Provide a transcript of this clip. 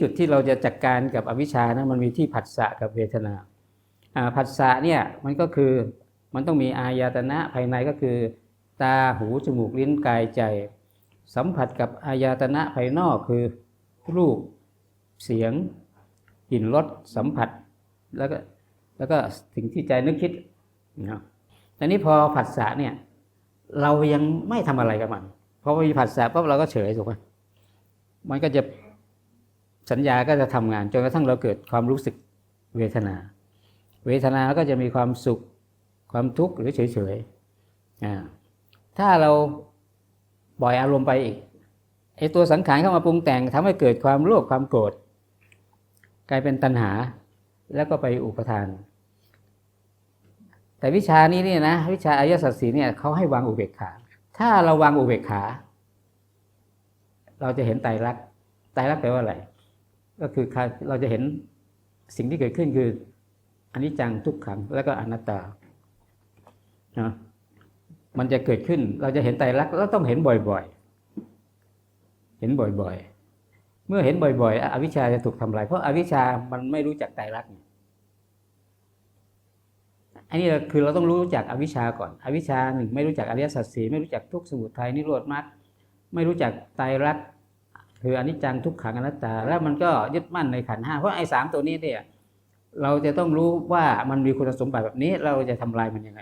จุดที่เราจะจัดการกับอวิชชานะมันมีที่ผัสสะกับเวทนาผัสสะเนี่ยมันก็คือมันต้องมีอายตนะภายในก็คือตาหูจมูกลิ้นกายใจ สัมผัสกับอายตนะภายนอกคือรูปเสียงกลิ่นรสสัมผัสแล้วก็แล้วก็สิ่งที่ใจนึกคิดนะแต่นี้พอผัสสะเนี่ยเรายังไม่ทำอะไรกับมันพอมีผัสสะปุ๊บเราก็เฉยถูกไหมมันก็จะ สัญญาก็จะทำงานจนกระทั่งเราเกิดความรู้สึกเวทนา เวทนาก็จะมีความสุข ความทุกข์หรือเฉยๆถ้าเราปล่อยอารมณ์ไปอีกไอตัวสังขารเข้ามาปรุงแต่งทำให้เกิดความโลภความโกรธกลายเป็นตัณหาแล้วก็ไปอุปทาน แต่วิชานี้เนี่ยนะวิชาอริยสัจสีเนี่ยเขาให้วางอุเบกขา ถ้าเราวางอุเบกขา เราจะเห็นไตรลักษณ์ไตรลักษณ์แปลว่าอะไร ก็คือเราจะเห็นสิ่งที่เกิดขึ้นคืออันิจจังทุกขังแล้วก็อนัตตานะมันจะเกิดขึ้น เราจะเห็นไตรลักษณ์แล้วต้องเห็นบ่อยๆ เห็นบ่อยๆ เมื่อเห็นบ่อย ๆ อวิชชาจะถูกทำลายเพราะอาวิชชามันไม่รู้จักไตรลักษณ์อันนี้คือเราต้องรู้จักอวิชชาก่อน อวิชชาหนึ่งไม่รู้จักอริยสัจสี่ไม่รู้จักทุกสมุทัยนิโรธมรรคไม่รู้จักไตรลักษณ์ คืออนิจจังทุกขังอนัตตา แล้วมันก็ยึดมั่นในขันห้าเพราะไอ้สามตัวนี้เนี่ยเราจะต้องรู้ว่ามันมีคุณสมบัติแบบนี้เราจะทำลายมันยังไง